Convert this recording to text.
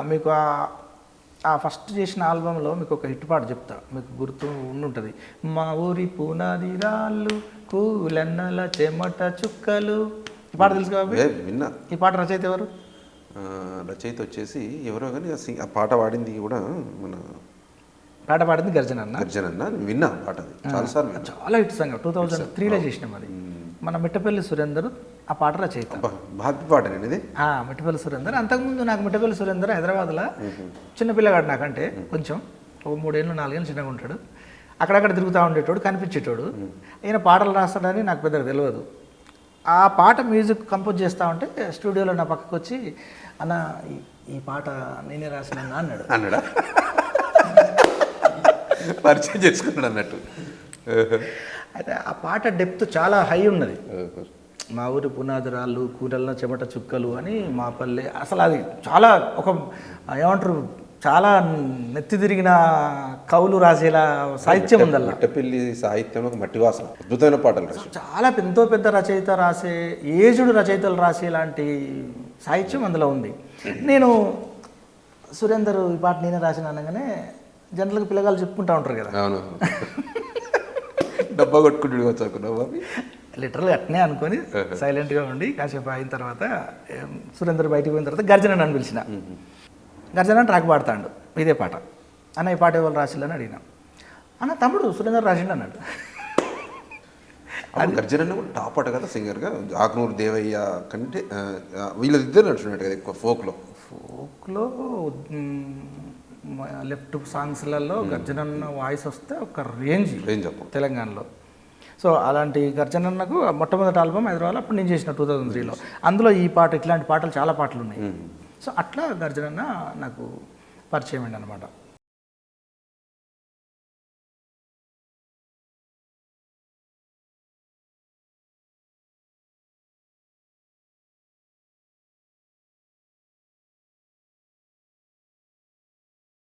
మీకు ఆ- ఆ ఫస్ట్ చేసిన ఆల్బంలో మీకు ఒక హిట్ పాట చెప్తా. మీకు గుర్తు ఉండుంటుంది. మా ఊరి పునాది రాళ్ళు కూలన్నల చెమట చుక్కలు. ఈ పాట తెలుసు విన్నా. ఈ పాట రచయిత ఎవరు? రచయిత వచ్చేసి ఎవరో కానీ ఆ పాట పాడింది కూడా మన పాట పాడింది గర్జన అన్న? గర్జన్ అన్న. విన్నా పాట చాలా హిట్ సాంగ్ టూ థౌజండ్ త్రీలో చేసినాం అది. మన మిట్టపల్లి సురేందర్ ఆ పాట రచయిత బాగా పాట ఆ, మిట్టపల్లి సురేందర్. అంతకుముందు నాకు మిట్టపల్లి సురేందర్ హైదరాబాద్లో చిన్న పిల్లగాడు నాకంటే కొంచెం ఒక మూడేళ్ళు నాలుగేళ్ళు చిన్నగా ఉంటాడు. అక్కడక్కడ తిరుగుతూ ఉండేటోడు కనిపించేటోడు. ఈయన పాటలు రాస్తాడని నాకు పెద్దగా తెలియదు. ఆ పాట మ్యూజిక్ కంపోజ్ చేస్తా ఉంటే స్టూడియోలో నా పక్కకు వచ్చి అన్న ఈ- ఈ పాట నేనే రాసిన అన్నాడు. అన్నాడా? పరిచయం చేసుకున్నాడు అన్నట్టు. అయితే ఆ పాట డెప్త్ చాలా హై ఉన్నది. మా ఊరి పునాదురాళ్ళు కూరల్లో చెమట చుక్కలు అని మా పల్లె. అసలు అది చాలా ఒక ఏమంటారు చాలా నెత్తి తిరిగిన కవులు రాసేలా సాహిత్యం ఉందల్లా. మట్టపల్లి సాహిత్యంలో ఒక మట్టి వాసన. అద్భుతమైన పాటలు చాలా ఎంతో పెద్ద రచయిత రాసే ఏజుడు రచయితలు రాసే లాంటి సాహిత్యం అందులో ఉంది. నేను సురేందర్ ఈ పాట నేనే రాసిన అనగానే జనరల్గా పిల్లగాళ్ళు చెప్పుకుంటా ఉంటారు కదా. అవును. డబ్బా కొట్టుకుంటు లిటరల్గా అట్నే అనుకొని సైలెంట్గా ఉండి కాసేపు అయిన తర్వాత సురేందర్ బయటికి పోయిన తర్వాత గర్జన నన్ను పిలిచిన. గర్జన ట్రాక్ పాడతాడు ఇదే పాట. అన్న ఈ పాట ఎవరు రాసిల్లని అడిగినా. అన్న తమ్ముడు సురేందర్ రాసిండు అన్నాడు. గర్జన్ టాప్ పాట కదా సింగర్గా ఆకునూరు దేవయ్య కంటే వీళ్ళిద్దరు నడుచున్నట్టు కదా ఎక్కువ ఫోక్లో. ఫోక్లో లెఫ్ట్ సాంగ్స్లలో గర్జనన్న వాయిస్ వస్తే ఒక రేంజ్. రేంజ్ తెలంగాణలో. సో అలాంటి గర్జనన్నకు మొట్టమొదటి ఆల్బమ్ హైదరాబాద్ అప్పుడు నేను చేసిన టూ థౌజండ్ త్రీలో. అందులో ఈ పాట ఇట్లాంటి పాటలు చాలా పాటలు ఉన్నాయి. సో అట్లా గర్జనన్న నాకు పరిచయం అయింది అనమాట